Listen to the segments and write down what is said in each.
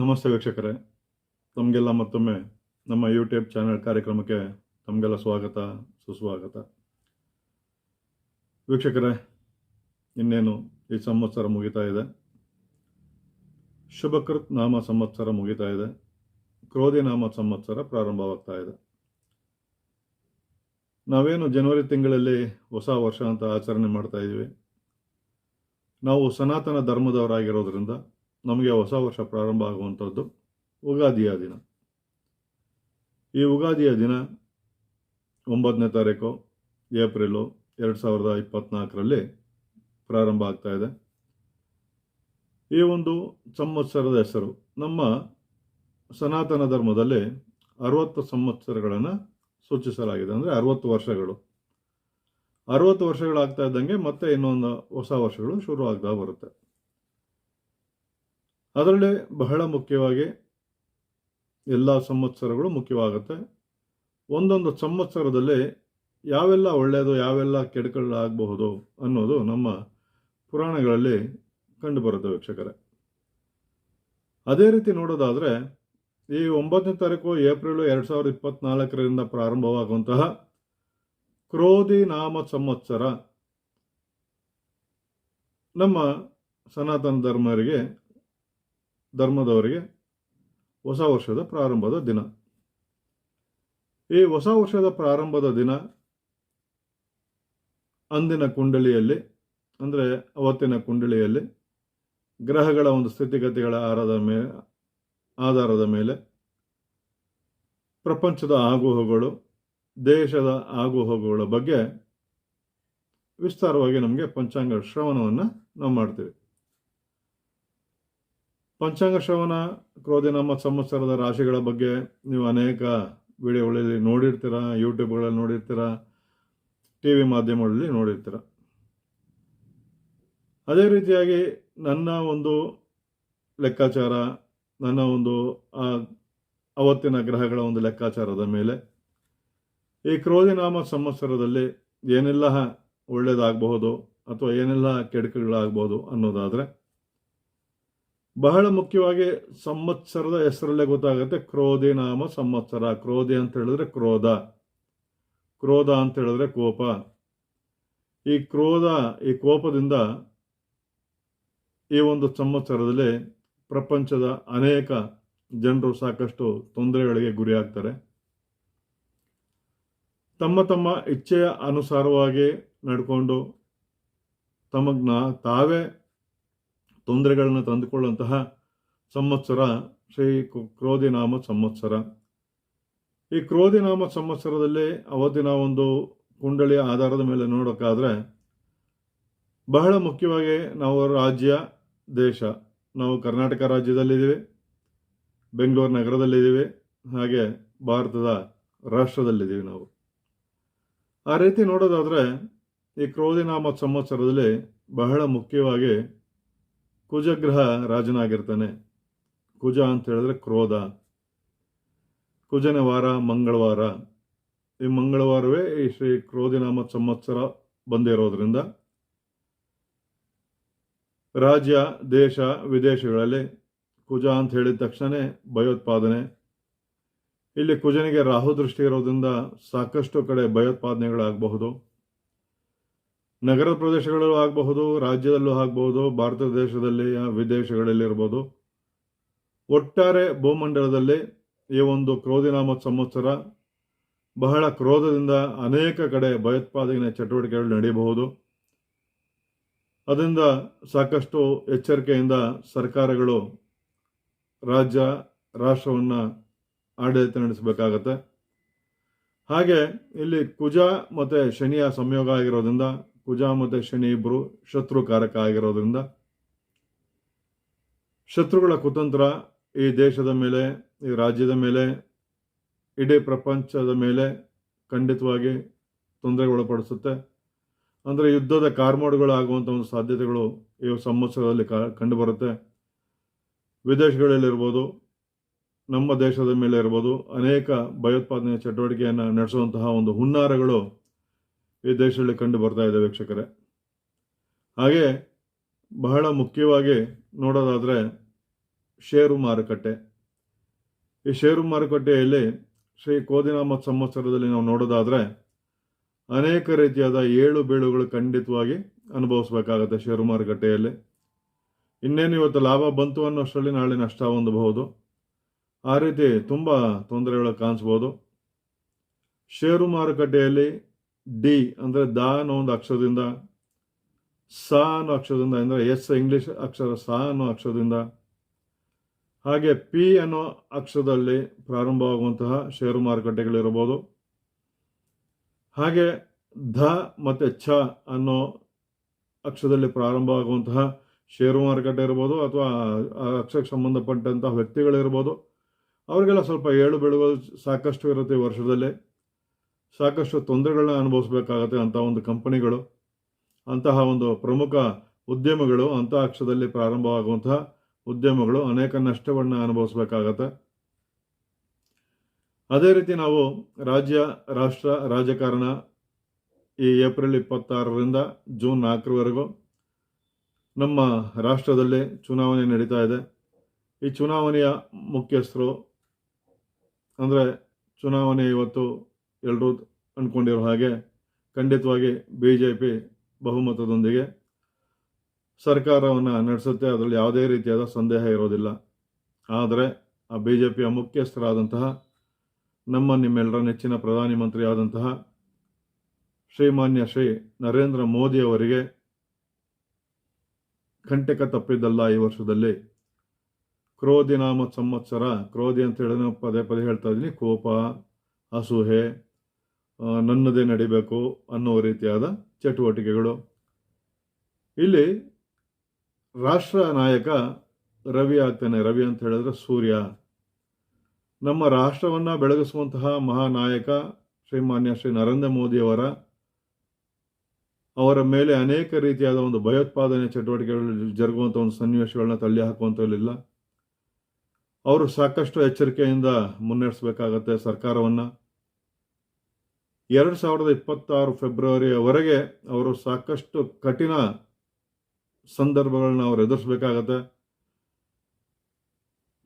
ನಮಸ್ತೆ ವೀಕ್ಷಕರೇ. ತಮಗೆಲ್ಲ ಮತ್ತೊಮ್ಮೆ ನಮ್ಮ ಯೂಟ್ಯೂಬ್ ಚಾನೆಲ್ ಕಾರ್ಯಕ್ರಮಕ್ಕೆ ತಮಗೆಲ್ಲ ಸ್ವಾಗತ, ಸುಸ್ವಾಗತ. ವೀಕ್ಷಕರೇ, ಇನ್ನೇನು ಈ ಸಂವತ್ಸರ ಮುಗಿತಾ ಇದೆ. ಶುಭಕೃತ್ ನಾಮ ಸಂವತ್ಸರ ಮುಗಿತಾ ಇದೆ. ಕ್ರೋಧಿ ನಾಮ ಸಂವತ್ಸರ ಪ್ರಾರಂಭವಾಗ್ತಾ ಇದೆ. ನಾವೇನು ಜನವರಿ ತಿಂಗಳಲ್ಲಿ ಹೊಸ ವರ್ಷ ಅಂತ ಆಚರಣೆ ಮಾಡ್ತಾ ಇದ್ದೀವಿ. ನಾವು ಸನಾತನ ಧರ್ಮದವರಾಗಿರೋದ್ರಿಂದ ನಮಗೆ ಹೊಸ ವರ್ಷ ಪ್ರಾರಂಭ ಆಗುವಂಥದ್ದು ಉಗಾದಿಯ ದಿನ. ಈ ಉಗಾದಿಯ ದಿನ ಒಂಬತ್ತನೇ ತಾರೀಕು ಏಪ್ರಿಲು ಎರಡು ಸಾವಿರದ ಇಪ್ಪತ್ತ್ನಾಲ್ಕರಲ್ಲಿ ಪ್ರಾರಂಭ ಆಗ್ತಾ ಇದೆ. ಈ ಒಂದು ಸಂವತ್ಸರದ ಹೆಸರು ನಮ್ಮ ಸನಾತನ ಧರ್ಮದಲ್ಲಿ ಅರವತ್ತು ಸಂವತ್ಸರಗಳನ್ನು ಸೂಚಿಸಲಾಗಿದೆ ಅಂದರೆ ಅರವತ್ತು ವರ್ಷಗಳು. ಅರವತ್ತು ವರ್ಷಗಳಾಗ್ತಾ ಇದ್ದಂಗೆ ಮತ್ತೆ ಇನ್ನೊಂದು ಹೊಸ ವರ್ಷಗಳು ಶುರು ಆಗ್ತಾ ಬರುತ್ತೆ. ಅದರಲ್ಲಿ ಬಹಳ ಮುಖ್ಯವಾಗಿ ಎಲ್ಲ ಸಂವತ್ಸರಗಳು ಮುಖ್ಯವಾಗುತ್ತೆ. ಒಂದೊಂದು ಸಂವತ್ಸರದಲ್ಲಿ ಯಾವೆಲ್ಲ ಒಳ್ಳೆಯದು ಯಾವೆಲ್ಲ ಕೆಡುಕುಗಳಾಗಬಹುದು ಅನ್ನೋದು ನಮ್ಮ ಪುರಾಣಗಳಲ್ಲಿ ಕಂಡುಬರುತ್ತೆ ವೀಕ್ಷಕರೇ. ಅದೇ ರೀತಿ ನೋಡೋದಾದರೆ ಈ ಒಂಬತ್ತನೇ ತಾರೀಕು ಏಪ್ರಿಲ್ ಎರಡು ಸಾವಿರದ ಇಪ್ಪತ್ನಾಲ್ಕರಿಂದ ಪ್ರಾರಂಭವಾಗುವಂತಹ ಕ್ರೋಧಿ ನಾಮ ಸಂವತ್ಸರ ನಮ್ಮ ಸನಾತನ ಧರ್ಮರಿಗೆ ಧರ್ಮದವರಿಗೆ ಹೊಸ ವರ್ಷದ ಪ್ರಾರಂಭದ ದಿನ. ಈ ಹೊಸ ವರ್ಷದ ಪ್ರಾರಂಭದ ದಿನ ಅಂದಿನ ಕುಂಡಲಿಯಲ್ಲಿ, ಅಂದರೆ ಅವತ್ತಿನ ಕುಂಡಲಿಯಲ್ಲಿ ಗ್ರಹಗಳ ಒಂದು ಸ್ಥಿತಿಗತಿಗಳ ಆರದ ಮೇಲೆ ಆಧಾರದ ಮೇಲೆ ಪ್ರಪಂಚದ ಆಗುಹೋಗುಗಳು ದೇಶದ ಆಗುಹೋಗುಗಳ ಬಗ್ಗೆ ವಿಸ್ತಾರವಾಗಿ ನಮಗೆ ಪಂಚಾಂಗ ಶ್ರವಣವನ್ನು ನಾವು ಮಾಡ್ತೀವಿ. ಪಂಚಾಂಗ ಶ್ರವಣ ಕ್ರೋಧಿನಾಮ ಸಂವತ್ಸರದ ರಾಶಿಗಳ ಬಗ್ಗೆ ನೀವು ಅನೇಕ ವಿಡಿಯೋಗಳಲ್ಲಿ ನೋಡಿರ್ತೀರ ಯೂಟ್ಯೂಬ್ಗಳಲ್ಲಿ ನೋಡಿರ್ತೀರ ಟಿ ವಿ ಮಾಧ್ಯಮಗಳಲ್ಲಿ ನೋಡಿರ್ತೀರ. ಅದೇ ರೀತಿಯಾಗಿ ನನ್ನ ಒಂದು ಲೆಕ್ಕಾಚಾರ, ನನ್ನ ಒಂದು, ಆ, ಅವತ್ತಿನ ಗ್ರಹಗಳ ಒಂದು ಲೆಕ್ಕಾಚಾರದ ಮೇಲೆ, ಈ ಕ್ರೋಧಿನಾಮ ಸಂವತ್ಸರದಲ್ಲಿ ಏನೆಲ್ಲ ಒಳ್ಳೆಯದಾಗಬಹುದು ಅಥವಾ ಏನೆಲ್ಲ ಕೆಡಕಗಳಾಗಬಹುದು ಅನ್ನೋದಾದರೆ ಬಹಳ ಮುಖ್ಯವಾಗಿ ಸಂವತ್ಸರದ ಹೆಸರಲ್ಲೇ ಗೊತ್ತಾಗುತ್ತೆ. ಕ್ರೋಧಿ ನಾಮ ಸಂವತ್ಸರ. ಕ್ರೋಧಿ ಅಂತ ಹೇಳಿದ್ರೆ ಕ್ರೋಧ. ಕ್ರೋಧ ಅಂತ ಹೇಳಿದ್ರೆ ಕೋಪ. ಈ ಕ್ರೋಧ, ಈ ಕೋಪದಿಂದ ಈ ಒಂದು ಸಂವತ್ಸರದಲ್ಲಿ ಪ್ರಪಂಚದ ಅನೇಕ ಜನರು ಸಾಕಷ್ಟು ತೊಂದರೆಗಳಿಗೆ ಗುರಿಯಾಗ್ತಾರೆ ತಮ್ಮ ತಮ್ಮ ಇಚ್ಛೆಯ ಅನುಸಾರವಾಗಿ ನಡ್ಕೊಂಡು ತಮಗ್ನ ತಾವೇ ತೊಂದರೆಗಳನ್ನು ತಂದುಕೊಳ್ಳುವಂತಹ ಸಂವತ್ಸರ, ಶ್ರೀ ಕ್ರೋಧಿನಾಮ ಸಂವತ್ಸರ. ಈ ಕ್ರೋಧಿನಾಮ ಸಂವತ್ಸರದಲ್ಲಿ ಅವತ್ತಿನ ಒಂದು ಕುಂಡಳಿಯ ಆಧಾರದ ಮೇಲೆ ನೋಡೋಕ್ಕಾದರೆ ಬಹಳ ಮುಖ್ಯವಾಗಿ ನಾವು ರಾಜ್ಯ, ದೇಶ. ನಾವು ಕರ್ನಾಟಕ ರಾಜ್ಯದಲ್ಲಿದ್ದೀವಿ, ಬೆಂಗಳೂರು ನಗರದಲ್ಲಿದ್ದೀವಿ, ಹಾಗೆ ಭಾರತದ ರಾಷ್ಟ್ರದಲ್ಲಿದ್ದೀವಿ ನಾವು. ಆ ರೀತಿ ನೋಡೋದಾದರೆ ಈ ಕ್ರೋಧಿನಾಮ ಸಂವತ್ಸರದಲ್ಲಿ ಬಹಳ ಮುಖ್ಯವಾಗಿ ಕುಜಗ್ರಹ ರಾಜನಾಗಿರ್ತಾನೆ. ಕುಜ ಅಂತ ಹೇಳಿದ್ರೆ ಕ್ರೋಧ. ಕುಜನ ವಾರ, ಮಂಗಳವಾರ. ಈ ಮಂಗಳವಾರವೇ ಈ ಶ್ರೀ ಕ್ರೋಧಿನಾಮ ಸಂವತ್ಸರ ಬಂದಿರೋದ್ರಿಂದ ರಾಜ್ಯ, ದೇಶ, ವಿದೇಶಗಳಲ್ಲಿ ಕುಜ ಅಂತ ಹೇಳಿದ ತಕ್ಷಣ ಭಯೋತ್ಪಾದನೆ. ಇಲ್ಲಿ ಕುಜನಿಗೆ ರಾಹು ದೃಷ್ಟಿ ಇರೋದ್ರಿಂದ ಸಾಕಷ್ಟು ಕಡೆ ಭಯೋತ್ಪಾದನೆಗಳಾಗಬಹುದು. ನಗರ ಪ್ರದೇಶಗಳಲ್ಲೂ ಆಗಬಹುದು, ರಾಜ್ಯದಲ್ಲೂ ಆಗಬಹುದು, ಭಾರತ ದೇಶದಲ್ಲಿ ವಿದೇಶಗಳಲ್ಲಿ ಇರ್ಬೋದು ಒಟ್ಟಾರೆ ಭೂಮಂಡಲದಲ್ಲಿ ಈ ಒಂದು ಕ್ರೋಧಿನಾಮ ಸಂವತ್ಸರ ಬಹಳ ಕ್ರೋಧದಿಂದ ಅನೇಕ ಕಡೆ ಭಯೋತ್ಪಾದನೆ ಚಟುವಟಿಕೆಗಳು ನಡೆಯಬಹುದು ಅದರಿಂದ ಸಾಕಷ್ಟು ಎಚ್ಚರಿಕೆಯಿಂದ ಸರ್ಕಾರಗಳು ರಾಜ್ಯ, ರಾಷ್ಟ್ರವನ್ನು ಆಡಳಿತ ನಡೆಸಬೇಕಾಗತ್ತೆ. ಹಾಗೆ ಇಲ್ಲಿ ಕುಜ ಮತ್ತು ಶನಿಯ ಸಂಯೋಗ ಆಗಿರೋದ್ರಿಂದ ಕುಜ ಮತ್ತು ಶನಿ ಇಬ್ಬರು ಶತ್ರುಕಾರಕ ಆಗಿರೋದ್ರಿಂದ ಶತ್ರುಗಳ ಕುತಂತ್ರ ಈ ದೇಶದ ಮೇಲೆ, ಈ ರಾಜ್ಯದ ಮೇಲೆ, ಇಡೀ ಪ್ರಪಂಚದ ಮೇಲೆ ಖಂಡಿತವಾಗಿ ತೊಂದರೆಗೊಳಪಡಿಸುತ್ತೆ. ಅಂದರೆ ಯುದ್ಧದ ಕಾರ್ಮೋಡ್ಗಳು ಆಗುವಂಥ ಒಂದು ಸಾಧ್ಯತೆಗಳು ಈ ಸಂವತ್ಸರದಲ್ಲಿ ಕಂಡುಬರುತ್ತೆ. ವಿದೇಶಗಳಲ್ಲಿರ್ಬೋದು, ನಮ್ಮ ದೇಶದ ಮೇಲೆ ಇರ್ಬೋದು ಅನೇಕ ಭಯೋತ್ಪಾದನೆ ಚಟುವಟಿಕೆಯನ್ನು ನಡೆಸುವಂತಹ ಒಂದು ಹುನ್ನಾರಗಳು ಈ ದೇಶದಲ್ಲಿ ಕಂಡು ಬರ್ತಾ ಇದೆ ವೀಕ್ಷಕರೇ. ಹಾಗೆ ಬಹಳ ಮುಖ್ಯವಾಗಿ ನೋಡೋದಾದರೆ ಷೇರು ಮಾರುಕಟ್ಟೆ. ಈ ಷೇರು ಮಾರುಕಟ್ಟೆಯಲ್ಲಿ ಶ್ರೀ ಕೋದಿನಾಮತ್ ಸಂವತ್ಸರದಲ್ಲಿ ನಾವು ನೋಡೋದಾದರೆ ಅನೇಕ ರೀತಿಯಾದ ಏಳು ಬೀಳುಗಳು ಖಂಡಿತವಾಗಿ ಅನುಭವಿಸಬೇಕಾಗುತ್ತೆ ಷೇರು ಮಾರುಕಟ್ಟೆಯಲ್ಲಿ. ಇನ್ನೇನು ಇವತ್ತು ಲಾಭ ಬಂತು ಅನ್ನೋಷ್ಟರಲ್ಲಿ ನಾಳೆ ನಷ್ಟ ಹೊಂದಬಹುದು. ಆ ರೀತಿ ತುಂಬ ತೊಂದರೆಗಳು ಕಾಣಿಸ್ಬೋದು. ಷೇರು ಮಾರುಕಟ್ಟೆಯಲ್ಲಿ ಡಿ ಅಂದರೆ ದ ಅನ್ನೋ ಒಂದು ಅಕ್ಷರದಿಂದ ಸ ಅನ್ನೋ ಅಕ್ಷರದಿಂದ ಅಂದರೆ ಎಸ್ ಇಂಗ್ಲೀಷ್ ಅಕ್ಷರ ಸ ಅನ್ನೋ ಅಕ್ಷರದಿಂದ. ಹಾಗೆ ಪಿ ಅನ್ನೋ ಅಕ್ಷರದಲ್ಲಿ ಪ್ರಾರಂಭವಾಗುವಂತಹ ಷೇರು ಮಾರುಕಟ್ಟೆಗಳಿರ್ಬೋದು ಹಾಗೆ ಧ ಮತ್ತು ಛ ಅನ್ನೋ ಅಕ್ಷರದಲ್ಲಿ ಪ್ರಾರಂಭವಾಗುವಂತಹ ಷೇರು ಮಾರುಕಟ್ಟೆ ಇರ್ಬೋದು ಅಥವಾ ಆ ಅಕ್ಷರಕ್ಕೆ ಸಂಬಂಧಪಟ್ಟಂತಹ ವ್ಯಕ್ತಿಗಳಿರ್ಬೋದು ಅವರಿಗೆಲ್ಲ ಸ್ವಲ್ಪ ಏಳು ಬೆಳಗೋದು ಸಾಕಷ್ಟು ಇರುತ್ತೆ ವರ್ಷದಲ್ಲಿ. ಸಾಕಷ್ಟು ತೊಂದರೆಗಳನ್ನ ಅನುಭವಿಸಬೇಕಾಗತ್ತೆ ಅಂತಹ ಒಂದು ಕಂಪನಿಗಳು, ಅಂತಹ ಒಂದು ಪ್ರಮುಖ ಉದ್ಯಮಗಳು ಅಂತರಾಕ್ಷದಲ್ಲಿ ಪ್ರಾರಂಭವಾಗುವಂತಹ ಉದ್ಯಮಗಳು ಅನೇಕ ನಷ್ಟವನ್ನು ಅನುಭವಿಸಬೇಕಾಗತ್ತೆ. ಅದೇ ರೀತಿ ನಾವು ರಾಜ್ಯ, ರಾಷ್ಟ್ರ ರಾಜಕಾರಣ ಈ ಏಪ್ರಿಲ್ ಇಪ್ಪತ್ತಾರರಿಂದ ಜೂನ್ ನಾಲ್ಕರವರೆಗೂ ನಮ್ಮ ರಾಷ್ಟ್ರದಲ್ಲಿ ಚುನಾವಣೆ ನಡೀತಾ ಇದೆ. ಈ ಚುನಾವಣೆಯ ಮುಖ್ಯಸ್ಥರು ಅಂದರೆ ಚುನಾವಣೆ ಇವತ್ತು ಎಲ್ಲರೂ ಅಂದ್ಕೊಂಡಿರೋ ಹಾಗೆ ಖಂಡಿತವಾಗಿ ಬಿ ಜೆ ಪಿ ಬಹುಮತದೊಂದಿಗೆ ಸರ್ಕಾರವನ್ನು ನಡೆಸುತ್ತೆ, ಅದರಲ್ಲಿ ಯಾವುದೇ ರೀತಿಯಾದ ಸಂದೇಹ ಇರೋದಿಲ್ಲ. ಆದರೆ ಆ ಬಿ ಜೆ ಪಿಯ ಮುಖ್ಯಸ್ಥರಾದಂತಹ ನಮ್ಮ ನಿಮ್ಮೆಲ್ಲರ ನೆಚ್ಚಿನ ಪ್ರಧಾನಿ ಮಂತ್ರಿ ಆದಂತಹ ಶ್ರೀಮಾನ್ಯ ಶ್ರೀ ನರೇಂದ್ರ ಮೋದಿ ಅವರಿಗೆ ಕಂಟಕ ತಪ್ಪಿದ್ದಲ್ಲ ಈ ವರ್ಷದಲ್ಲಿ. ಕ್ರೋಧಿ ನಾಮ ಸಂವತ್ಸರ, ಕ್ರೋಧಿ ಅಂತ ಹೇಳಿದ್ರೆ ಪದೇ ಪದೇ ಹೇಳ್ತಾ ಇದ್ದೀನಿ, ಕೋಪ, ಅಸೂಹೆ ನನ್ನದೇ ನಡಿಬೇಕು ಅನ್ನೋ ರೀತಿಯಾದ ಚಟುವಟಿಕೆಗಳು. ಇಲ್ಲಿ ರಾಷ್ಟ್ರ ನಾಯಕ ರವಿ ಆಗ್ತಾನೆ. ರವಿ ಅಂತ ಹೇಳಿದ್ರೆ ಸೂರ್ಯ. ನಮ್ಮ ರಾಷ್ಟ್ರವನ್ನು ಬೆಳಗಿಸುವಂತಹ ಮಹಾನಾಯಕ ಶ್ರೀಮಾನ್ಯ ಶ್ರೀ ನರೇಂದ್ರ ಮೋದಿಯವರ ಅವರ ಮೇಲೆ ಅನೇಕ ರೀತಿಯಾದ ಒಂದು ಭಯೋತ್ಪಾದನೆ ಚಟುವಟಿಕೆಗಳು ಜರುಗುವಂಥ ಒಂದು ಸನ್ನಿವೇಶಗಳನ್ನ ತಳ್ಳಿ ಹಾಕುವಂಥಲ್ಲಿಲ್ಲ ಅವರು ಸಾಕಷ್ಟು ಎಚ್ಚರಿಕೆಯಿಂದ ಮುನ್ನಡೆಸಬೇಕಾಗತ್ತೆ ಸರ್ಕಾರವನ್ನು. ಎರಡು ಸಾವಿರದ ಇಪ್ಪತ್ತಾರು ಫೆಬ್ರವರಿಯವರೆಗೆ ಅವರು ಸಾಕಷ್ಟು ಕಠಿಣ ಸಂದರ್ಭಗಳನ್ನ ಅವರು ಎದುರಿಸಬೇಕಾಗತ್ತೆ.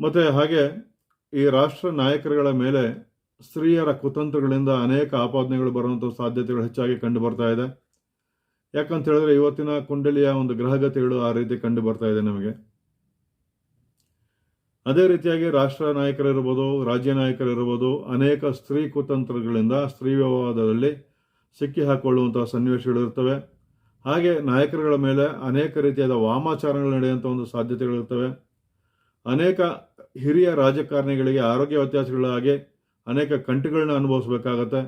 ಮತ್ತು ಹಾಗೆ ಈ ರಾಷ್ಟ್ರ ನಾಯಕರುಗಳ ಮೇಲೆ ಸ್ತ್ರೀಯರ ಕುತಂತ್ರಗಳಿಂದ ಅನೇಕ ಆಪಾದನೆಗಳು ಬರುವಂಥ ಸಾಧ್ಯತೆಗಳು ಹೆಚ್ಚಾಗಿ ಕಂಡು ಬರ್ತಾ ಇದೆ. ಯಾಕಂತ ಹೇಳಿದ್ರೆ ಇವತ್ತಿನ ಕುಂಡಲಿಯ ಒಂದು ಗ್ರಹಗತಿಗಳು ಆ ರೀತಿ ಕಂಡು ಬರ್ತಾ ಇದೆ ನಮಗೆ. ಅದೇ ರೀತಿಯಾಗಿ ರಾಷ್ಟ್ರ ನಾಯಕರಿರ್ಬೋದು, ರಾಜ್ಯ ನಾಯಕರಿರ್ಬೋದು, ಅನೇಕ ಸ್ತ್ರೀ ಕುತಂತ್ರಗಳಿಂದ ಸ್ತ್ರೀ ವಿವಾದದಲ್ಲಿ ಸಿಕ್ಕಿ ಸನ್ನಿವೇಶಗಳು ಇರ್ತವೆ. ಹಾಗೆ ನಾಯಕರುಗಳ ಮೇಲೆ ಅನೇಕ ರೀತಿಯಾದ ವಾಮಾಚಾರಗಳು ನಡೆಯುವಂಥ ಒಂದು ಸಾಧ್ಯತೆಗಳಿರ್ತವೆ ಅನೇಕ ಹಿರಿಯ ರಾಜಕಾರಣಿಗಳಿಗೆ ಆರೋಗ್ಯ ವ್ಯತ್ಯಾಸಗಳಾಗಿ ಅನೇಕ ಕಂಟುಗಳನ್ನ ಅನುಭವಿಸಬೇಕಾಗತ್ತೆ.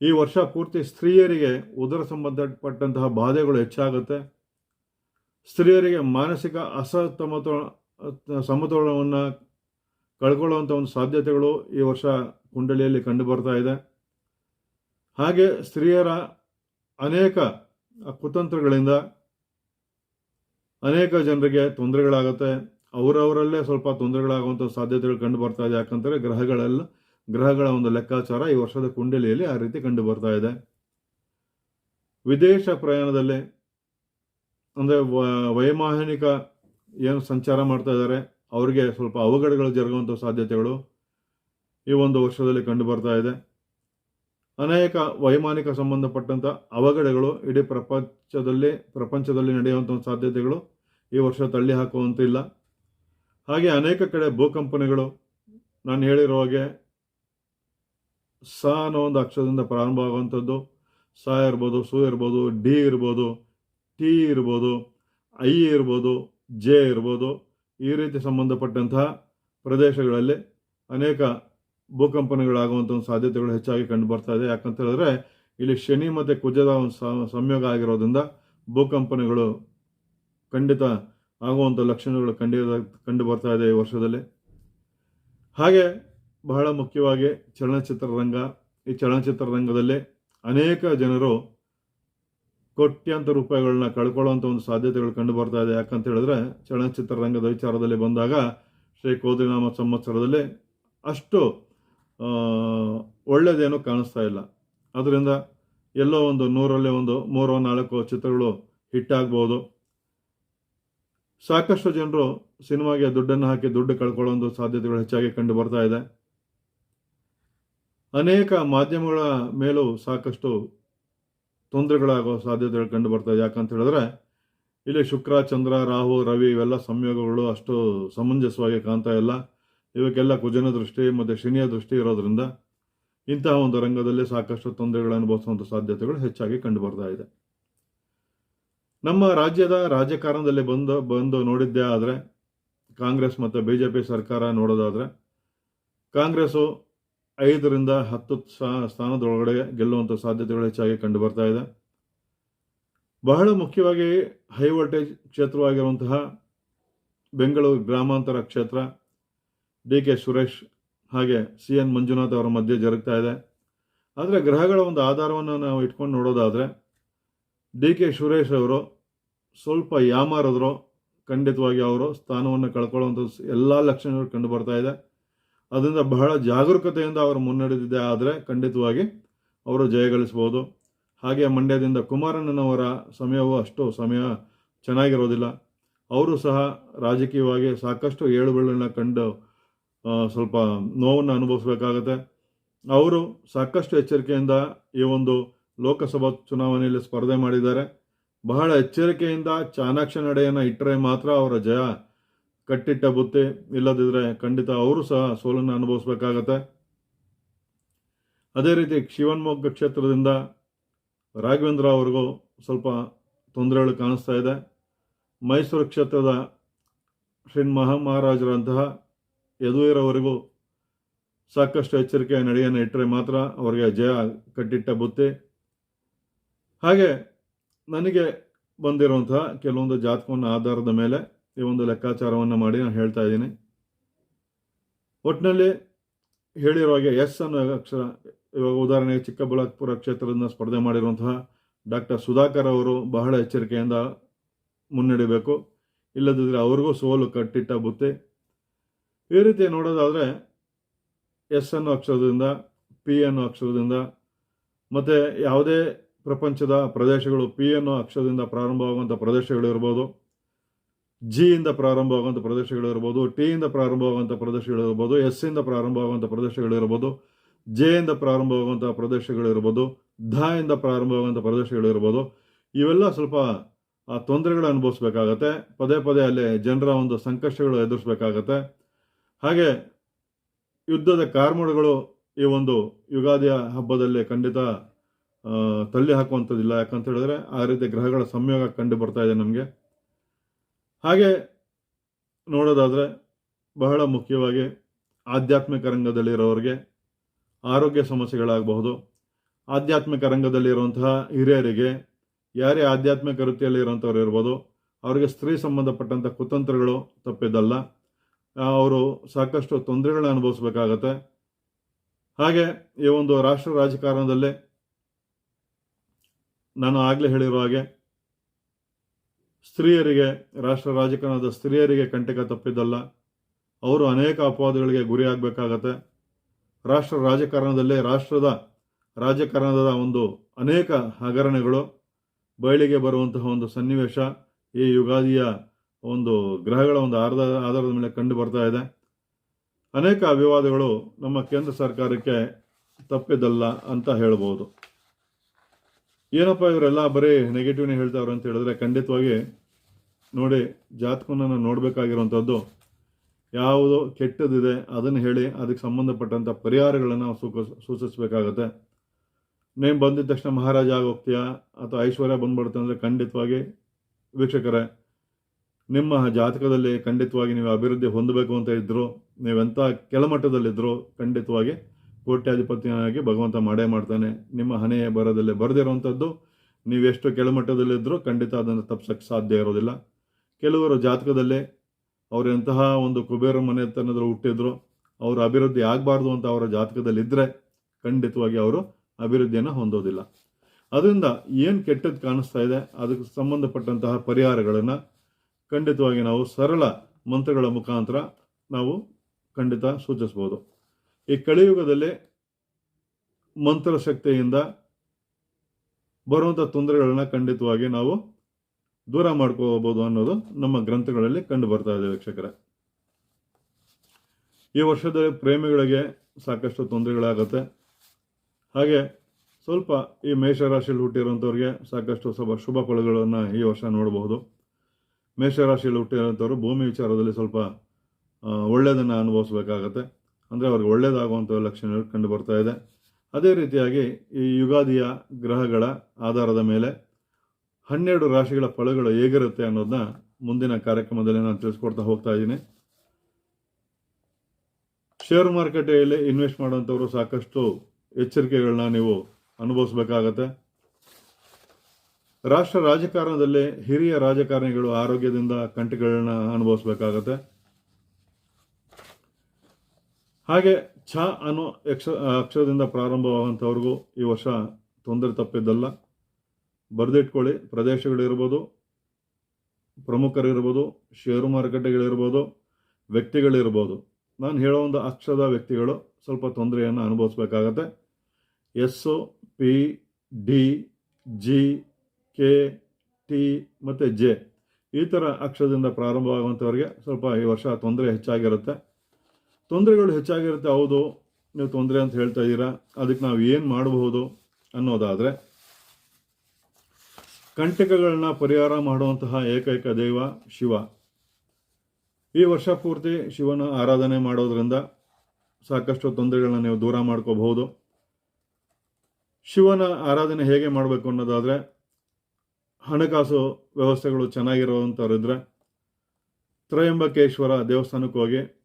ಈ ವರ್ಷ ಪೂರ್ತಿ ಸ್ತ್ರೀಯರಿಗೆ ಉದರ ಸಂಬಂಧಪಟ್ಟಂತಹ ಬಾಧೆಗಳು ಹೆಚ್ಚಾಗುತ್ತೆ. ಸ್ತ್ರೀಯರಿಗೆ ಮಾನಸಿಕ ಅಸಮತೋಲ ಸಮತೋಲನವನ್ನು ಕಳ್ಕೊಳ್ಳುವಂಥ ಒಂದು ಸಾಧ್ಯತೆಗಳು ಈ ವರ್ಷ ಕುಂಡಲಿಯಲ್ಲಿ ಕಂಡು ಬರ್ತಾ ಇದೆ. ಹಾಗೆ ಸ್ತ್ರೀಯರ ಅನೇಕ ಕುತಂತ್ರಗಳಿಂದ ಅನೇಕ ಜನರಿಗೆ ತೊಂದರೆಗಳಾಗುತ್ತೆ. ಅವರವರಲ್ಲೇ ಸ್ವಲ್ಪ ತೊಂದರೆಗಳಾಗುವಂಥ ಸಾಧ್ಯತೆಗಳು ಕಂಡು ಬರ್ತಾ ಇದೆ. ಯಾಕಂದರೆ ಗ್ರಹಗಳೆಲ್ಲ, ಗ್ರಹಗಳ ಒಂದು ಲೆಕ್ಕಾಚಾರ ಈ ವರ್ಷದ ಕುಂಡಲಿಯಲ್ಲಿ ಆ ರೀತಿ ಕಂಡು ಬರ್ತಾ ಇದೆ. ವಿದೇಶ ಪ್ರಯಾಣದಲ್ಲಿ ಅಂದರೆ ವೈಮಾನಿಕ ಏನು ಸಂಚಾರ ಮಾಡ್ತಾ ಇದ್ದಾರೆ, ಅವರಿಗೆ ಸ್ವಲ್ಪ ಅವಘಡಗಳು ಜರುಗುವಂಥ ಸಾಧ್ಯತೆಗಳು ಈ ಒಂದು ವರ್ಷದಲ್ಲಿ ಕಂಡು ಬರ್ತಾ ಇದೆ. ಅನೇಕ ವೈಮಾನಿಕ ಸಂಬಂಧಪಟ್ಟಂಥ ಅವಘಡಗಳು ಇಡೀ ಪ್ರಪಂಚದಲ್ಲಿ ಪ್ರಪಂಚದಲ್ಲಿ ನಡೆಯುವಂಥ ಸಾಧ್ಯತೆಗಳು ಈ ವರ್ಷ ತಳ್ಳಿ ಹಾಕುವಂತಿಲ್ಲ. ಹಾಗೆ ಅನೇಕ ಕಡೆ ಭೂಕಂಪನೆಗಳು ನಾನು ಹೇಳಿರೋ ಹಾಗೆ ಸ ಅನ್ನೋ ಒಂದು ಅಕ್ಷರದಿಂದ ಪ್ರಾರಂಭ ಆಗುವಂಥದ್ದು. ಸ ಇರ್ಬೋದು, ಸು ಇರ್ಬೋದು, ಡಿ ಇರ್ಬೋದು, ಟಿ ಇರ್ಬೋದು, ಐ ಇರ್ಬೋದು ಜೆ ಇರ್ಬೋದು, ಈ ರೀತಿ ಸಂಬಂಧಪಟ್ಟಂತಹ ಪ್ರದೇಶಗಳಲ್ಲಿ ಅನೇಕ ಭೂಕಂಪನಗಳಾಗುವಂಥ ಒಂದು ಸಾಧ್ಯತೆಗಳು ಹೆಚ್ಚಾಗಿ ಕಂಡು ಬರ್ತಾ ಇದೆ. ಯಾಕಂತ ಹೇಳಿದ್ರೆ, ಇಲ್ಲಿ ಶನಿ ಮತ್ತು ಕುಜದ ಒಂದು ಸಂಯೋಗ ಆಗಿರೋದ್ರಿಂದ ಭೂಕಂಪನಗಳು ಖಂಡಿತ ಆಗುವಂಥ ಲಕ್ಷಣಗಳು ಖಂಡಿತ ಕಂಡು ಬರ್ತಾ ಇದೆ ಈ ವರ್ಷದಲ್ಲಿ. ಹಾಗೆ ಬಹಳ ಮುಖ್ಯವಾಗಿ ಚಲನಚಿತ್ರರಂಗ ಈ ಚಲನಚಿತ್ರರಂಗದಲ್ಲಿ ಅನೇಕ ಜನರು ಕೋಟ್ಯಾಂತರ ರೂಪಾಯಿಗಳನ್ನ ಕಳ್ಕೊಳ್ಳೋಂಥ ಒಂದು ಸಾಧ್ಯತೆಗಳು ಕಂಡು ಬರ್ತಾ ಇದೆ ಯಾಕಂತ ಹೇಳಿದ್ರೆ ಚಲನಚಿತ್ರರಂಗದ ವಿಚಾರದಲ್ಲಿ ಬಂದಾಗ ಶ್ರೀ ಕೋದಿನಾಮ ಸಂವತ್ಸರದಲ್ಲಿ ಅಷ್ಟು ಒಳ್ಳೆಯದೇನು ಕಾಣಿಸ್ತಾ ಇಲ್ಲ. ಅದರಿಂದ ಎಲ್ಲೋ ಒಂದು ನೂರಲ್ಲಿ ಒಂದು, ಮೂರೋ ನಾಲ್ಕು ಚಿತ್ರಗಳು ಹಿಟ್ಟಾಗ್ಬೋದು ಸಾಕಷ್ಟು ಜನರು ಸಿನಿಮಾಗೆ ದುಡ್ಡನ್ನು ಹಾಕಿ ದುಡ್ಡು ಕಳ್ಕೊಳ್ಳೋ ಒಂದು ಸಾಧ್ಯತೆಗಳು ಹೆಚ್ಚಾಗಿ ಕಂಡು ಬರ್ತಾ ಇದೆ ಅನೇಕ ಮಾಧ್ಯಮಗಳ ಮೇಲೂ ಸಾಕಷ್ಟು ತೊಂದರೆಗಳಾಗೋ ಸಾಧ್ಯತೆಗಳು ಕಂಡು ಬರ್ತದೆ ಯಾಕಂತ ಹೇಳಿದ್ರೆ, ಇಲ್ಲಿ ಶುಕ್ರ, ಚಂದ್ರ, ರಾಹು, ರವಿ ಇವೆಲ್ಲ ಸಂಯೋಗಗಳು ಅಷ್ಟು ಸಮಂಜಸವಾಗಿ ಕಾಣ್ತಾ ಇಲ್ಲ. ಇವಕ್ಕೆಲ್ಲ ಕುಜನ ದೃಷ್ಟಿ ಮತ್ತು ಶನಿಯ ದೃಷ್ಟಿ ಇರೋದ್ರಿಂದ ಇಂತಹ ಒಂದು ರಂಗದಲ್ಲಿ ಸಾಕಷ್ಟು ತೊಂದರೆಗಳು ಅನುಭವಿಸುವಂಥ ಸಾಧ್ಯತೆಗಳು ಹೆಚ್ಚಾಗಿ ಕಂಡು ಬರ್ತಾ ಇದೆ. ನಮ್ಮ ರಾಜ್ಯದ ರಾಜಕಾರಣದಲ್ಲಿ ಬಂದು ಬಂದು ನೋಡಿದ್ದೇ ಆದರೆ, ಕಾಂಗ್ರೆಸ್ ಮತ್ತು ಬಿ ಜೆ ಪಿ ಸರ್ಕಾರ ನೋಡೋದಾದರೆ, ಕಾಂಗ್ರೆಸ್ಸು ಐದರಿಂದ ಹತ್ತು ಸ್ಥಾ- ಸ್ಥಾನದೊಳಗಡೆ ಗೆಲ್ಲುವಂಥ ಸಾಧ್ಯತೆಗಳು ಹೆಚ್ಚಾಗಿ ಕಂಡು ಬರ್ತಾ ಇದೆ. ಬಹಳ ಮುಖ್ಯವಾಗಿ ಹೈ ವೋಲ್ಟೇಜ್ ಕ್ಷೇತ್ರವಾಗಿರುವಂತಹ ಬೆಂಗಳೂರು ಗ್ರಾಮಾಂತರ ಕ್ಷೇತ್ರ ಡಿ ಕೆ ಸುರೇಶ್ ಹಾಗೆ ಸಿ ಎನ್ ಮಂಜುನಾಥ್ ಅವರ ಮಧ್ಯೆ ಜರುಗ್ತಾ ಇದೆ. ಆದರೆ ಗ್ರಹಗಳ ಒಂದು ಆಧಾರವನ್ನು ನಾವು ಇಟ್ಕೊಂಡು ನೋಡೋದಾದರೆ ಡಿ ಕೆ ಸುರೇಶ್ ಅವರು ಸ್ವಲ್ಪ ಯಾಮಾರಿದ್ರು ಖಂಡಿತವಾಗಿ ಅವರು ಸ್ಥಾನವನ್ನು ಕಳ್ಕೊಳ್ಳುವಂಥ ಎಲ್ಲ ಲಕ್ಷಣಗಳು ಕಂಡು ಬರ್ತಾ ಇದೆ. ಅದರಿಂದ ಬಹಳ ಜಾಗರೂಕತೆಯಿಂದ ಅವರು ಮುನ್ನಡೆದಿದೆ. ಆದರೆ ಖಂಡಿತವಾಗಿ ಅವರು ಜಯಗಳಿಸ್ಬೋದು ಹಾಗೆ ಮಂಡ್ಯದಿಂದ ಕುಮಾರಣ್ಣನವರ ಸಮಯವು ಅಷ್ಟು ಸಮಯ ಚೆನ್ನಾಗಿರೋದಿಲ್ಲ. ಅವರು ಸಹ ರಾಜಕೀಯವಾಗಿ ಸಾಕಷ್ಟು ಏಳುಬೀಳನ್ನ ಕಂಡು ಸ್ವಲ್ಪ ನೋವನ್ನು ಅನುಭವಿಸಬೇಕಾಗತ್ತೆ. ಅವರು ಸಾಕಷ್ಟು ಎಚ್ಚರಿಕೆಯಿಂದ ಈ ಒಂದು ಲೋಕಸಭಾ ಚುನಾವಣೆಯಲ್ಲಿ ಸ್ಪರ್ಧೆ ಮಾಡಿದ್ದಾರೆ. ಬಹಳ ಎಚ್ಚರಿಕೆಯಿಂದ ಚಾಣಾಕ್ಷ ನಡೆಯನ್ನು ಇಟ್ಟರೆ ಮಾತ್ರ ಅವರ ಜಯ ಕಟ್ಟಿಟ್ಟ ಬುತ್ತಿ ಇಲ್ಲದಿದ್ದರೆ ಖಂಡಿತ ಅವರು ಸಹ ಸೋಲನ್ನು ಅನುಭವಿಸ್ಬೇಕಾಗತ್ತೆ. ಅದೇ ರೀತಿ ಶಿವನ್ಮೊಗ್ಗ ಕ್ಷೇತ್ರದಿಂದ ರಾಘವೇಂದ್ರ ಅವ್ರಿಗೂ ಸ್ವಲ್ಪ ತೊಂದರೆಗಳು ಕಾಣಿಸ್ತಾ ಇದೆ. ಮೈಸೂರು ಕ್ಷೇತ್ರದ ಶ್ರೀ ಮಹಾಮಹಾರಾಜರಂತಹ ಯದುವೀರವರೆಗೂ ಸಾಕಷ್ಟು ಎಚ್ಚರಿಕೆಯ ನಡೆಯನ್ನು ಇಟ್ಟರೆ ಮಾತ್ರ ಅವರಿಗೆ ಜಯ ಕಟ್ಟಿಟ್ಟ ಬುತ್ತಿ. ಹಾಗೆ ನನಗೆ ಬಂದಿರುವಂತಹ ಕೆಲವೊಂದು ಜಾತಕವನ್ನು ಆಧಾರದ ಮೇಲೆ ಈ ಒಂದು ಲೆಕ್ಕಾಚಾರವನ್ನು ಮಾಡಿ ನಾನು ಹೇಳ್ತಾ ಇದ್ದೀನಿ. ಒಟ್ಟಿನಲ್ಲಿ ಹೇಳಿರೋ ಹಾಗೆ ಎಸ್ ಅನ್ನೋ ಅಕ್ಷರ, ಇವಾಗ ಉದಾಹರಣೆಗೆ ಚಿಕ್ಕಬಳ್ಳಾಪುರ ಕ್ಷೇತ್ರದಿಂದ ಸ್ಪರ್ಧೆ ಮಾಡಿರುವಂತಹ ಡಾಕ್ಟರ್ ಸುಧಾಕರ್ ಅವರು ಬಹಳ ಎಚ್ಚರಿಕೆಯಿಂದ ಮುನ್ನಡಿಬೇಕು. ಇಲ್ಲದಿದ್ದರೆ ಅವ್ರಿಗೂ ಸೋಲು ಕಟ್ಟಿಟ್ಟ ಬುತ್ತಿ. ಈ ರೀತಿ ನೋಡೋದಾದರೆ ಎಸ್ ಅನ್ನೋ ಅಕ್ಷರದಿಂದ, ಪಿ ಅನ್ನೋ ಅಕ್ಷರದಿಂದ, ಮತ್ತು ಯಾವುದೇ ಪ್ರಪಂಚದ ಪ್ರದೇಶಗಳು ಪಿ ಅನ್ನೋ ಅಕ್ಷರದಿಂದ ಪ್ರಾರಂಭವಾಗುವಂಥ ಪ್ರದೇಶಗಳು ಇರ್ಬೋದು ಜಿ ಇಂದ ಪ್ರಾರಂಭವಾಗುವಂಥ ಪ್ರದೇಶಗಳಿರ್ಬೋದು ಇಂದ ಪ್ರಾರಂಭವಾಗುವಂಥ ಪ್ರದೇಶಗಳಿರ್ಬೋದು ಎಸ್ಸಿಂದ ಪ್ರಾರಂಭವಾಗುವಂಥ ಪ್ರದೇಶಗಳಿರ್ಬೋದು ಜೆ ಇಂದ ಪ್ರಾರಂಭವಾಗುವಂಥ ಪ್ರದೇಶಗಳಿರ್ಬೋದು ಧ ಇಂದ ಪ್ರಾರಂಭವಾಗುವಂಥ ಪ್ರದೇಶಗಳಿರ್ಬೋದು, ಇವೆಲ್ಲ ಸ್ವಲ್ಪ ತೊಂದರೆಗಳು ಅನುಭವಿಸ್ಬೇಕಾಗತ್ತೆ. ಪದೇ ಪದೇ ಅಲ್ಲಿ ಜನರ ಒಂದು ಸಂಕಷ್ಟಗಳು ಎದುರಿಸ್ಬೇಕಾಗತ್ತೆ. ಹಾಗೆ ಯುದ್ಧದ ಕಾರ್ಮೋಡಗಳು ಈ ಒಂದು ಯುಗಾದಿಯ ಹಬ್ಬದಲ್ಲಿ ಖಂಡಿತ ತಳ್ಳಿ ಹಾಕುವಂಥದ್ದಿಲ್ಲ ಯಾಕಂತ ಹೇಳಿದ್ರೆ ಆ ರೀತಿ ಗ್ರಹಗಳ ಸಂಯೋಗ ಕಂಡು ಬರ್ತಾ ಇದೆ ನಮಗೆ. ಹಾಗೆ ನೋಡೋದಾದರೆ ಬಹಳ ಮುಖ್ಯವಾಗಿ ಆಧ್ಯಾತ್ಮಿಕ ರಂಗದಲ್ಲಿರೋರಿಗೆ ಆರೋಗ್ಯ ಸಮಸ್ಯೆಗಳಾಗಬಹುದು. ಆಧ್ಯಾತ್ಮಿಕ ರಂಗದಲ್ಲಿರುವಂತಹ ಹಿರಿಯರಿಗೆ, ಯಾರೇ ಆಧ್ಯಾತ್ಮಿಕ ವೃತ್ತಿಯಲ್ಲಿ ಇರುವಂಥವ್ರು ಇರ್ಬೋದು, ಅವರಿಗೆ ಸ್ತ್ರೀ ಸಂಬಂಧಪಟ್ಟಂಥ ಕುತಂತ್ರಗಳು ತಪ್ಪಿದ್ದಲ್ಲ. ಅವರು ಸಾಕಷ್ಟು ತೊಂದರೆಗಳನ್ನ ಅನುಭವಿಸ್ಬೇಕಾಗತ್ತೆ. ಹಾಗೆ ಈ ಒಂದು ರಾಷ್ಟ್ರ ರಾಜಕಾರಣದಲ್ಲಿ ನಾನು ಆಗಲೇ ಹೇಳಿರೋ ಹಾಗೆ ಸ್ತ್ರೀಯರಿಗೆ, ರಾಷ್ಟ್ರ ರಾಜಕಾರಣದ ಸ್ತ್ರೀಯರಿಗೆ ಕಂಟಕ ತಪ್ಪಿದ್ದಲ್ಲ. ಅವರು ಅನೇಕ ಅಪವಾದಗಳಿಗೆ ಗುರಿಯಾಗಬೇಕಾಗತ್ತೆ ರಾಷ್ಟ್ರ ರಾಜಕಾರಣದಲ್ಲೇ ರಾಷ್ಟ್ರದ ರಾಜಕಾರಣದ ಒಂದು ಅನೇಕ ಹಗರಣಗಳು, ಬಯಲಿಗೆ ಬರುವಂತಹ ಒಂದು ಸನ್ನಿವೇಶ, ಈ ಯುಗಾದಿಯ ಒಂದು ಗ್ರಹಗಳ ಒಂದು ಆಧಾರ ಆಧಾರದ ಮೇಲೆ ಕಂಡು ಬರ್ತಾ ಇದೆ. ಅನೇಕ ವಿವಾದಗಳು ನಮ್ಮ ಕೇಂದ್ರ ಸರ್ಕಾರಕ್ಕೆ ತಪ್ಪಿದ್ದಲ್ಲ ಅಂತ ಹೇಳ್ಬೋದು. ಏನಪ್ಪ ಇವರೆಲ್ಲ ಬರೀ ನೆಗೆಟಿವ್ನೇ ಹೇಳ್ತಾವ್ರು ಅಂತ ಹೇಳಿದ್ರೆ ಖಂಡಿತವಾಗಿ ನೋಡಿ ಜಾತಕವನ್ನು ನಾವು ನೋಡಬೇಕಾಗಿರುವಂಥದ್ದು ಯಾವುದು ಕೆಟ್ಟದಿದೆ, ಅದನ್ನು ಹೇಳಿ ಅದಕ್ಕೆ ಸಂಬಂಧಪಟ್ಟಂಥ ಪರಿಹಾರಗಳನ್ನು ನಾವು ಸೂಕ, ಸೂಚಿಸಬೇಕಾಗತ್ತೆ. ನೇಮ್ ಬಂದಿದ ತಕ್ಷಣ ಮಹಾರಾಜ ಆಗಿ ಹೋಗ್ತೀಯಾ ಅಥವಾ ಐಶ್ವರ್ಯ ಬಂದ್ಬಿಡುತ್ತೆ ಅಂದರೆ ಖಂಡಿತವಾಗಿ ವೀಕ್ಷಕರೇ, ನಿಮ್ಮ ಜಾತಕದಲ್ಲಿ ಖಂಡಿತವಾಗಿ ನೀವು ಅಭಿವೃದ್ಧಿ ಹೊಂದಬೇಕು ಅಂತ ಇದ್ದರು ನೀವೆಂಥ ಕೆಳಮಟ್ಟದಲ್ಲಿದ್ದರೂ ಖಂಡಿತವಾಗಿ ಕೋಟ್ಯಾಧಿಪತಿಯಾಗಿ ಭಗವಂತ ಮಾಡೇ ಮಾಡ್ತಾನೆ. ನಿಮ್ಮ ಹಣೆಯ ಬರದಲ್ಲೇ ಬರೆದಿರುವಂಥದ್ದು ನೀವೆಷ್ಟು ಕೆಳಮಟ್ಟದಲ್ಲಿದ್ದರೂ ಖಂಡಿತ ಅದನ್ನು ತಪ್ಪಿಸಕ್ಕೆ ಸಾಧ್ಯ ಇರೋದಿಲ್ಲ. ಕೆಲವರು ಜಾತಕದಲ್ಲೇ ಅವರು ಎಂತಹ ಒಂದು ಕುಬೇರ ಮನೆತನದಲ್ಲಿ ಹುಟ್ಟಿದ್ರು, ಅವರು ಅಭಿವೃದ್ಧಿ ಆಗಬಾರ್ದು ಅಂತ ಅವರ ಜಾತಕದಲ್ಲಿ ಇದ್ದರೆ ಖಂಡಿತವಾಗಿ ಅವರು ಅಭಿವೃದ್ಧಿಯನ್ನು ಹೊಂದೋದಿಲ್ಲ. ಅದರಿಂದ ಏನು ಕೆಟ್ಟದ್ದು ಕಾಣಿಸ್ತಾ ಇದೆ, ಅದಕ್ಕೆ ಸಂಬಂಧಪಟ್ಟಂತಹ ಪರಿಹಾರಗಳನ್ನು ಖಂಡಿತವಾಗಿ ನಾವು ಸರಳ ಮಂತ್ರಗಳ ಮುಖಾಂತರ ನಾವು ಖಂಡಿತ ಸೂಚಿಸ್ಬೋದು. ಈ ಕಲಿಯುಗದಲ್ಲಿ ಮಂತ್ರ ಶಕ್ತಿಯಿಂದ ಬರುವಂಥ ತೊಂದರೆಗಳನ್ನ ಖಂಡಿತವಾಗಿ ನಾವು ದೂರ ಮಾಡ್ಕೋಬಹುದು ಅನ್ನೋದು ನಮ್ಮ ಗ್ರಂಥಗಳಲ್ಲಿ ಕಂಡು ಬರ್ತಾ ಇದೆ ವೀಕ್ಷಕರೇ. ಈ ವರ್ಷದಲ್ಲಿ ಪ್ರೇಮಿಗಳಿಗೆ ಸಾಕಷ್ಟು ತೊಂದರೆಗಳಾಗುತ್ತೆ. ಹಾಗೆ ಸ್ವಲ್ಪ ಈ ಮೇಷರಾಶಿಯಲ್ಲಿ ಹುಟ್ಟಿರುವಂಥವ್ರಿಗೆ ಸಾಕಷ್ಟು ಸ್ವಲ್ಪ ಶುಭ ಫಲಗಳನ್ನು ಈ ವರ್ಷ ನೋಡಬಹುದು. ಮೇಷರಾಶಿಯಲ್ಲಿ ಹುಟ್ಟಿರೋಂಥವ್ರು ಭೂಮಿ ವಿಚಾರದಲ್ಲಿ ಸ್ವಲ್ಪ ಒಳ್ಳೆಯದನ್ನು ಅನುಭವಿಸ್ಬೇಕಾಗತ್ತೆ. ಅಂದರೆ ಅವ್ರಿಗೆ ಒಳ್ಳೆಯದಾಗುವಂಥ ಲಕ್ಷಣಗಳು ಕಂಡು ಬರ್ತಾ ಇದೆ. ಅದೇ ರೀತಿಯಾಗಿ ಈ ಯುಗಾದಿಯ ಗ್ರಹಗಳ ಆಧಾರದ ಮೇಲೆ ಹನ್ನೆರಡು ರಾಶಿಗಳ ಫಲಗಳು ಹೇಗಿರುತ್ತೆ ಅನ್ನೋದನ್ನ ಮುಂದಿನ ಕಾರ್ಯಕ್ರಮದಲ್ಲಿ ನಾನು ತಿಳಿಸ್ಕೊಡ್ತಾ ಹೋಗ್ತಾ ಇದ್ದೀನಿ. ಶೇರ್ ಮಾರುಕಟ್ಟೆಯಲ್ಲಿ ಇನ್ವೆಸ್ಟ್ ಮಾಡುವಂಥವರು ಸಾಕಷ್ಟು ಎಚ್ಚರಿಕೆಗಳನ್ನ ನೀವು ಅನುಭವಿಸ್ಬೇಕಾಗತ್ತೆ. ರಾಷ್ಟ್ರ ರಾಜಕಾರಣದಲ್ಲಿ ಹಿರಿಯ ರಾಜಕಾರಣಿಗಳು ಆರೋಗ್ಯದಿಂದ ಕಂಟಿಗಳನ್ನ ಅನುಭವಿಸ್ಬೇಕಾಗತ್ತೆ. ಹಾಗೆ ಛ ಅನ್ನೋ ಯಕ್ಷ ಅಕ್ಷರದಿಂದ ಪ್ರಾರಂಭವಾಗುವಂಥವ್ರಿಗೂ ಈ ವರ್ಷ ತೊಂದರೆ ತಪ್ಪಿದ್ದಲ್ಲ. ಬರೆದಿಟ್ಕೊಳ್ಳಿ. ಪ್ರದೇಶಗಳಿರ್ಬೋದು, ಪ್ರಮುಖರಿರ್ಬೋದು, ಷೇರು ಮಾರುಕಟ್ಟೆಗಳಿರ್ಬೋದು, ವ್ಯಕ್ತಿಗಳಿರ್ಬೋದು. ನಾನು ಹೇಳೋ ಒಂದು ಅಕ್ಷರದ ವ್ಯಕ್ತಿಗಳು ಸ್ವಲ್ಪ ತೊಂದರೆಯನ್ನು ಅನುಭವಿಸ್ಬೇಕಾಗತ್ತೆ. S P D G K T ಮತ್ತು ಜೆ ಈ ಥರ ಅಕ್ಷರದಿಂದ ಪ್ರಾರಂಭವಾಗುವಂಥವ್ರಿಗೆ ಸ್ವಲ್ಪ ಈ ವರ್ಷ ತೊಂದರೆ ಹೆಚ್ಚಾಗಿರುತ್ತೆ. ತೊಂದರೆಗಳು ಹೆಚ್ಚಾಗಿರುತ್ತೆ, ಹೌದು. ನೀವು ತೊಂದರೆ ಅಂತ ಹೇಳ್ತಾ ಇದ್ದೀರಾ. ಅದಕ್ಕೆ ನಾವು ಏನು ಮಾಡಬಹುದು ಅನ್ನೋದಾದರೆ, ಕಂಟಕಗಳನ್ನ ಪರಿಹಾರ ಮಾಡುವಂತಹ ಏಕೈಕ ದೈವ ಶಿವ. ಈ ವರ್ಷ ಪೂರ್ತಿ ಶಿವನ ಆರಾಧನೆ ಮಾಡೋದ್ರಿಂದ ಸಾಕಷ್ಟು ತೊಂದರೆಗಳನ್ನ ನೀವು ದೂರ ಮಾಡ್ಕೋಬಹುದು. ಶಿವನ ಆರಾಧನೆ ಹೇಗೆ ಮಾಡಬೇಕು ಅನ್ನೋದಾದರೆ, ಹಣಕಾಸು ವ್ಯವಸ್ಥೆಗಳು ಚೆನ್ನಾಗಿರುವಂಥವ್ರಿದ್ರೆ ತ್ರಯಂಬಕೇಶ್ವರ ದೇವಸ್ಥಾನಕ್ಕೆ ಹೋಗಿ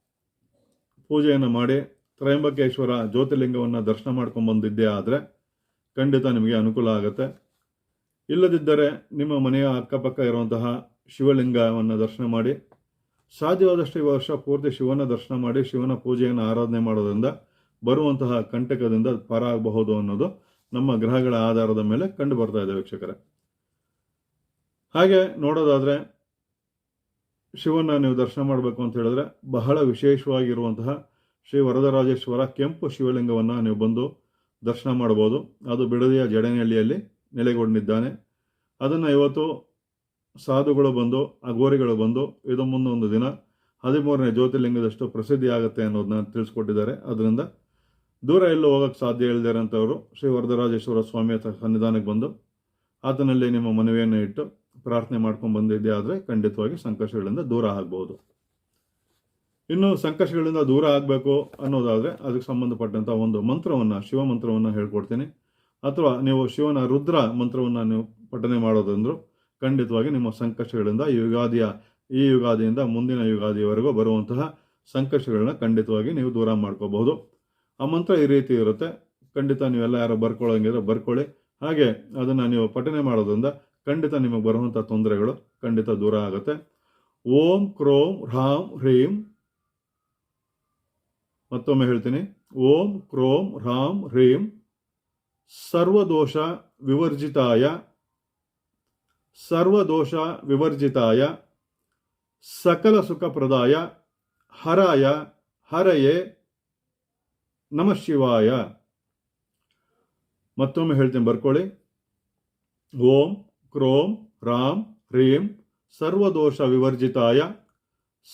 ಪೂಜೆಯನ್ನು ಮಾಡಿ ತ್ರಯಂಬಕೇಶ್ವರ ಜ್ಯೋತಿರ್ಲಿಂಗವನ್ನು ದರ್ಶನ ಮಾಡ್ಕೊಂಡು ಬಂದಿದ್ದೇ ಆದರೆ ಖಂಡಿತ ನಿಮಗೆ ಅನುಕೂಲ ಆಗುತ್ತೆ. ಇಲ್ಲದಿದ್ದರೆ ನಿಮ್ಮ ಮನೆಯ ಅಕ್ಕಪಕ್ಕ ಇರುವಂತಹ ಶಿವಲಿಂಗವನ್ನು ದರ್ಶನ ಮಾಡಿ, ಸಾಧ್ಯವಾದಷ್ಟು ಈ ವರ್ಷ ಪೂರ್ತಿ ಶಿವನ ದರ್ಶನ ಮಾಡಿ, ಶಿವನ ಪೂಜೆಯನ್ನು ಆರಾಧನೆ ಮಾಡೋದ್ರಿಂದ ಬರುವಂತಹ ಕಂಟಕದಿಂದ ಪಾರ ಆಗಬಹುದು ಅನ್ನೋದು ನಮ್ಮ ಗ್ರಹಗಳ ಆಧಾರದ ಮೇಲೆ ಕಂಡು ಬರ್ತಾ ಇದೆ ವೀಕ್ಷಕರೇ. ಹಾಗೆ ನೋಡೋದಾದ್ರೆ ಶಿವನ ನೀವು ದರ್ಶನ ಮಾಡಬೇಕು ಅಂತ ಹೇಳಿದ್ರೆ ಬಹಳ ವಿಶೇಷವಾಗಿರುವಂತಹ ಶ್ರೀ ವರದರಾಜೇಶ್ವರ ಕೆಂಪು ಶಿವಲಿಂಗವನ್ನು ನೀವು ಬಂದು ದರ್ಶನ ಮಾಡಬಹುದು ಅದು ಬಿಡದಿಯ ಜಡನಹಳ್ಳಿಯಲ್ಲಿ ನೆಲೆಗೊಂಡಿದ್ದಾನೆ. ಅದನ್ನು ಇವತ್ತು ಸಾಧುಗಳು ಬಂದು, ಅಘೋರಿಗಳು ಬಂದು ಇದು ಮುಂದೊಂದು ದಿನ ಹದಿಮೂರನೇ ಜ್ಯೋತಿರ್ಲಿಂಗದಷ್ಟು ಪ್ರಸಿದ್ಧಿ ಆಗುತ್ತೆ ಅನ್ನೋದನ್ನ ತಿಳಿಸ್ಕೊಟ್ಟಿದ್ದಾರೆ. ಅದರಿಂದ ದೂರ ಎಲ್ಲೂ ಹೋಗೋಕ್ಕೆ ಸಾಧ್ಯ ಇಲ್ಲದಿರೋಂಥವ್ರು ಶ್ರೀ ವರದರಾಜೇಶ್ವರ ಸ್ವಾಮಿಯ ಸನ್ನಿಧಾನಕ್ಕೆ ಬಂದು ಆತನಲ್ಲಿ ನಿಮ್ಮ ಮನವಿಯನ್ನು ಇಟ್ಟು ಪ್ರಾರ್ಥನೆ ಮಾಡ್ಕೊಂಡು ಬಂದಿದ್ದೆ ಆದರೆ ಖಂಡಿತವಾಗಿ ಸಂಕಷ್ಟಗಳಿಂದ ದೂರ ಆಗ್ಬೋದು. ಇನ್ನು ಸಂಕಷ್ಟಗಳಿಂದ ದೂರ ಆಗಬೇಕು ಅನ್ನೋದಾದರೆ ಅದಕ್ಕೆ ಸಂಬಂಧಪಟ್ಟಂಥ ಒಂದು ಮಂತ್ರವನ್ನು, ಶಿವ ಮಂತ್ರವನ್ನು ಹೇಳ್ಕೊಡ್ತೀನಿ. ಅಥವಾ ನೀವು ಶಿವನ ರುದ್ರ ಮಂತ್ರವನ್ನು ನೀವು ಪಠನೆ ಮಾಡೋದಂದ್ರು ಖಂಡಿತವಾಗಿ ನಿಮ್ಮ ಸಂಕಷ್ಟಗಳಿಂದ ಈ ಯುಗಾದಿಯ, ಈ ಯುಗಾದಿಯಿಂದ ಮುಂದಿನ ಯುಗಾದಿಯವರೆಗೂ ಬರುವಂತಹ ಸಂಕಷ್ಟಗಳನ್ನ ಖಂಡಿತವಾಗಿ ನೀವು ದೂರ ಮಾಡ್ಕೋಬಹುದು. ಆ ಮಂತ್ರ ಈ ರೀತಿ ಇರುತ್ತೆ. ಖಂಡಿತ ನೀವೆಲ್ಲ ಯಾರೋ ಬರ್ಕೊಳ್ಳೋಂಗಿದ್ರೆ ಬರ್ಕೊಳ್ಳಿ. ಹಾಗೆ ಅದನ್ನು ನೀವು ಪಠನೆ ಮಾಡೋದ್ರಿಂದ ಖಂಡಿತ ನಿಮಗೆ ಬರುವಂಥ ತೊಂದರೆಗಳು ಖಂಡಿತ ದೂರ ಆಗುತ್ತೆ. ಓಂ, ಕ್ರೋಂ ಹ್ರಾಂ ಹ್ರೀಂ. ಮತ್ತೊಮ್ಮೆ ಹೇಳ್ತೀನಿ. ಓಂ, ಕ್ರೋಂ ಹ್ರಾಂ ಹ್ರೀಂ. ಸರ್ವದೋಷ ವಿವರ್ಜಿತಾಯ. ಸರ್ವದೋಷ ವಿವರ್ಜಿತಾಯ. ಸಕಲ ಸುಖಪ್ರದಾಯ ಹರಾಯ, ಹರಯೇ. ನಮಃ ಶಿವಾಯ. ಮತ್ತೊಮ್ಮೆ ಹೇಳ್ತೀನಿ ಬರ್ಕೊಳ್ಳಿ. ಓಂ ಕ್ರೋಂ ರಾಮ್ ಹ್ರೀಂ ಸರ್ವದೋಷ ವಿವರ್ಜಿತಾಯ,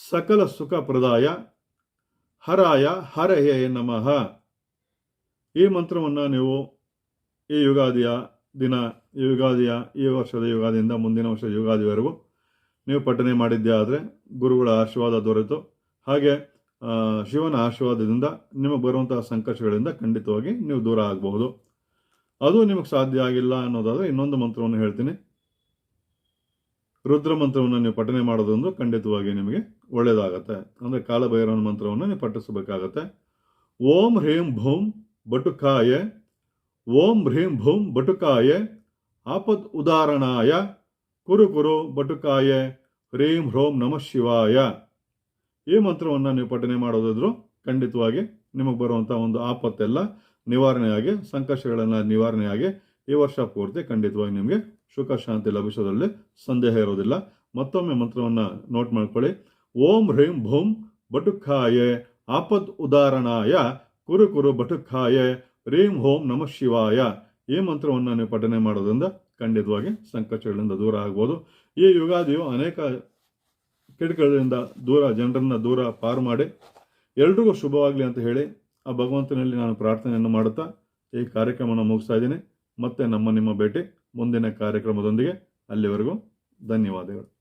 ಸಕಲ ಸುಖಪ್ರದಾಯ ಹರಾಯ, ಹರಹೇ ನಮಃ. ಈ ಮಂತ್ರವನ್ನು ನೀವು ಈ ಯುಗಾದಿಯ ದಿನ ಯುಗಾದಿಯ ಈ ವರ್ಷದ ಯುಗಾದಿಯಿಂದ ಮುಂದಿನ ವರ್ಷದ ಯುಗಾದಿವರೆಗೂ ನೀವು ಪಠನೆ ಮಾಡಿದ್ದೇ ಆದರೆ ಗುರುಗಳ ಆಶೀರ್ವಾದ ದೊರೆತು. ಹಾಗೆ ಶಿವನ ಆಶೀರ್ವಾದದಿಂದ ನಿಮಗೆ ಬರುವಂತಹ ಸಂಕಷ್ಟಗಳಿಂದ ಖಂಡಿತವಾಗಿ ನೀವು ದೂರ ಆಗಬಹುದು. ಅದು ನಿಮಗೆ ಸಾಧ್ಯ ಆಗಿಲ್ಲ ಅನ್ನೋದಾದರೆ ಇನ್ನೊಂದು ಮಂತ್ರವನ್ನು ಹೇಳ್ತೀನಿ. ರುದ್ರ ಮಂತ್ರವನ್ನು ನೀವು ಪಠನೆ ಮಾಡೋದೊಂದು ಖಂಡಿತವಾಗಿ ನಿಮಗೆ ಒಳ್ಳೆಯದಾಗತ್ತೆ ಅಂದರೆ ಕಾಲಭೈರವನ ಮಂತ್ರವನ್ನು ನೀವು ಪಠಿಸಬೇಕಾಗತ್ತೆ. ಓಂ ಹ್ರೀಂ ಭೂಂ ಬಟುಕಾಯ, ಓಂ ಹ್ರೀಂ ಭೂಂ ಬಟುಕಾಯ, ಆಪದ್ ಉದಾಹರಣಾಯ ಕುರು ಕುರು ಬಟುಕಾಯ, ಹ್ರೀಂ ಹ್ರೋಂ ನಮಃ ಶಿವಾಯ. ಈ ಮಂತ್ರವನ್ನು ನೀವು ಪಠನೆ ಮಾಡೋದಿದ್ರು ಖಂಡಿತವಾಗಿ ನಿಮಗೆ ಬರುವಂಥ ಒಂದು ಆಪತ್ತೆಲ್ಲ ನಿವಾರಣೆಯಾಗಿ, ಸಂಕಷ್ಟಗಳನ್ನು ನಿವಾರಣೆಯಾಗಿ ಈ ವರ್ಷ ಪೂರ್ತಿ ಖಂಡಿತವಾಗಿ ನಿಮಗೆ ಸುಖ ಶಾಂತಿ ಲಭಿಸೋದ್ರಲ್ಲಿ ಸಂದೇಹ ಇರೋದಿಲ್ಲ. ಮತ್ತೊಮ್ಮೆ ಮಂತ್ರವನ್ನು ನೋಟ್ ಮಾಡ್ಕೊಳ್ಳಿ. ಓಂ ಹ್ರೀಂ ಭೂಂ ಬಟುಖಾಯ ಆಪದ್ ಉದಾಹರಣಾಯ ಕುರು ಕುರು ಬಟುಖಾಯ ರೀಂ ಹೋಂ ನಮಃ ಶಿವಾಯ. ಈ ಮಂತ್ರವನ್ನು ನೀವು ಪಠನೆ ಮಾಡೋದ್ರಿಂದ ಖಂಡಿತವಾಗಿ ಸಂಕಷ್ಟಗಳಿಂದ ದೂರ ಆಗ್ಬೋದು. ಈ ಯುಗಾದಿಯು ಅನೇಕ ಕಿಟಕಗಳಿಂದ ದೂರ, ಜನರನ್ನ ದೂರ ಪಾರು ಮಾಡಿ ಎಲ್ರಿಗೂ ಶುಭವಾಗಲಿ ಅಂತ ಹೇಳಿ ಆ ಭಗವಂತನಲ್ಲಿ ನಾನು ಪ್ರಾರ್ಥನೆಯನ್ನು ಮಾಡುತ್ತಾ ಈ ಕಾರ್ಯಕ್ರಮವನ್ನು ಮುಗಿಸ್ತಾ ಇದ್ದೀನಿ. ಮತ್ತೆ ನಮ್ಮ ನಿಮ್ಮ ಭೇಟಿ. ಮುಂದಿನ ಕಾರ್ಯಕ್ರಮದೊಂದಿಗೆ ಅಲ್ಲಿವರೆಗೂ ಧನ್ಯವಾದಗಳು.